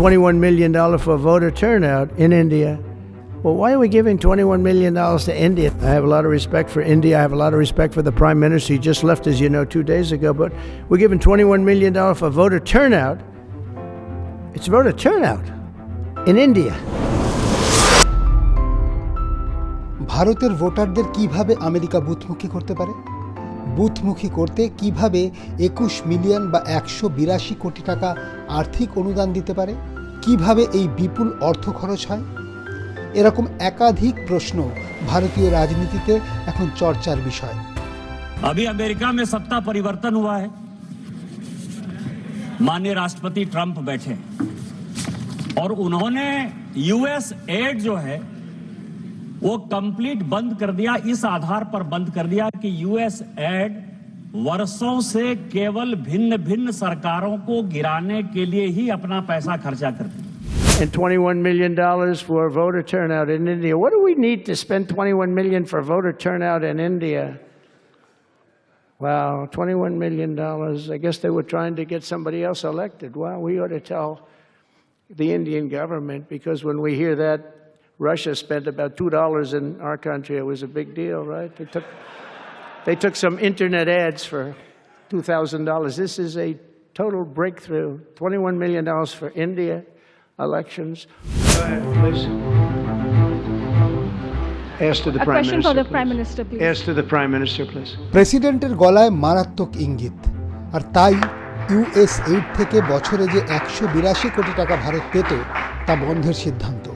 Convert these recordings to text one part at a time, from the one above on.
$21 million for voter turnout in India. Well, why are we giving $21 million to India? I have a lot of respect for India. I have a lot of respect for the Prime Minister. He just left, as you know, two days ago. But we're giving $21 million for voter turnout. It's voter turnout in India. ভারতের ভোটারদের কীভাবে America বুথমুখী করতে পারে বুথমুখী করতে কীভাবে একুশ million বা একশো বিরাশি কোটি টাকা আর্থিক অনুদান দিতে পারে কিভাবে এই বিপুল অর্থ খরচ হয় এরকম একাধিক প্রশ্ন ভারতীয় রাজনীতিতে এখন চর্চার বিষয় अभी अमेरिका में सत्ता परिवर्तन हुआ है माननीय राष्ट्रपति ट्रंप बैठे और उन्होंने यूएस एड जो है वो कंप्लीट बंद कर दिया इस आधार पर बंद कर दिया कि यूएस एड वर्षों से केवल भिन्न भिन्न सरकारों को गिराने के लिए ही अपना पैसा खर्चा करती है And $21 million for voter turnout in India. What do we need to spend $21 million for voter turnout in India? Wow, $21 million. I guess they were trying to get somebody else elected. Wow, we ought to tell the Indian government because when we hear that Russia spent about $2 in our country, it was a big deal, right? They took, They took some internet ads for $2,000. This is a total breakthrough. $21 million for India elections. Go ahead, please. Ask to the A Prime question Minister. for the please. Minister, please. Ask to the Prime Minister, please. প্রেসিডেন্টের গলায় মারাত্মক ইঙ্গিত আর তাই US aid থেকে বছরে যে একশো বিরাশি কোটি টাকা ভারত পেত তা বন্ধের সিদ্ধান্ত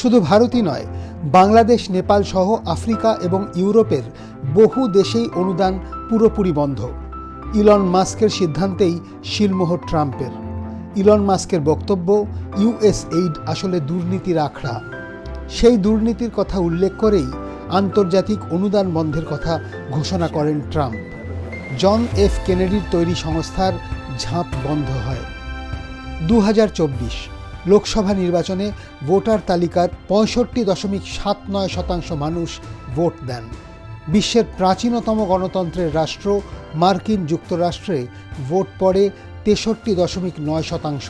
শুধু ভারতই নয় বাংলাদেশ, নেপাল সহ আফ্রিকা এবং ইউরোপের বহু দেশেই অনুদান পুরোপুরি বন্ধ। ইলন মাস্কের সিদ্ধান্তেই শিলমোহর ট্রাম্পের। ইলন মাস্কের বক্তব্য ইউএস এইড আসলে দুর্নীতির আখড়া। সেই দুর্নীতির কথা উল্লেখ করেই আন্তর্জাতিক অনুদান বন্ধের কথা ঘোষণা করেন ট্রাম্প। জন এফ কেনেডির তৈরি সংস্থার ঝাঁপ বন্ধ হয়। দু হাজার চব্বিশ লোকসভা নির্বাচনে ভোটার তালিকার পঁয়ষট্টি দশমিক সাত নয় শতাংশ মানুষ ভোট দেন। বিশ্বের প্রাচীনতম গণতন্ত্রের রাষ্ট্র মার্কিন যুক্তরাষ্ট্রে ভোট পড়ে তেষট্টি দশমিক নয় শতাংশ।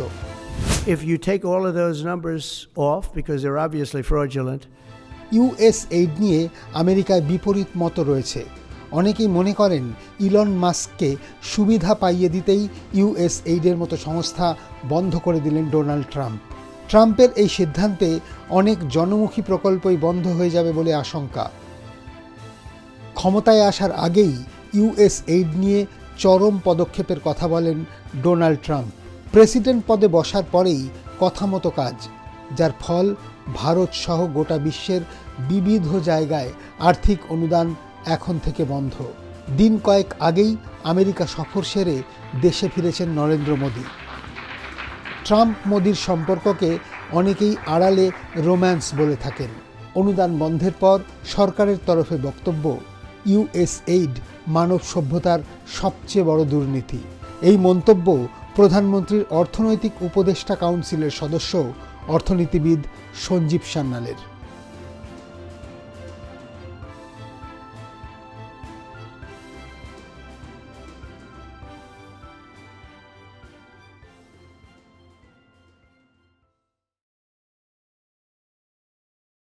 If you take all of those numbers off, because they're obviously fraudulent, US aid নিয়ে আমেরিকায় বিপরীত মত রয়েছে। অনেকেই মনে করেন ইলন মাস্ককে সুবিধা পাইয়ে দিতেই ইউএস এইডের মতো সংস্থা বন্ধ করে দিলেন ডোনাল্ড ট্রাম্প। ট্রাম্পের এই সিদ্ধান্তে অনেক জনমুখী প্রকল্পই বন্ধ হয়ে যাবে বলে আশঙ্কা। ক্ষমতায় আসার আগেই ইউএস এইড নিয়ে চরম পদক্ষেপের কথা বলেন ডোনাল্ড ট্রাম্প। প্রেসিডেন্ট পদে বসার পরেই কথা মতো কাজ, যার ফল ভারত সহ গোটা বিশ্বের বিবিধ জায়গায় আর্থিক অনুদান এখন থেকে বন্ধ। দিন কয়েক আগেই আমেরিকা সফর সেরে দেশে ফিরেছেন নরেন্দ্র মোদী। ট্রাম্প মোদির সম্পর্ককে অনেকেই আড়ালে রোম্যান্স বলে থাকেন। অনুদান বন্ধের পর সরকারের তরফে বক্তব্য ইউএস এইড মানব সভ্যতার সবচেয়ে বড় দুর্নীতি। এই মন্তব্য প্রধানমন্ত্রীর অর্থনৈতিক উপদেষ্টা কাউন্সিলের সদস্য, অর্থনীতিবিদ সঞ্জীব সান্যালের।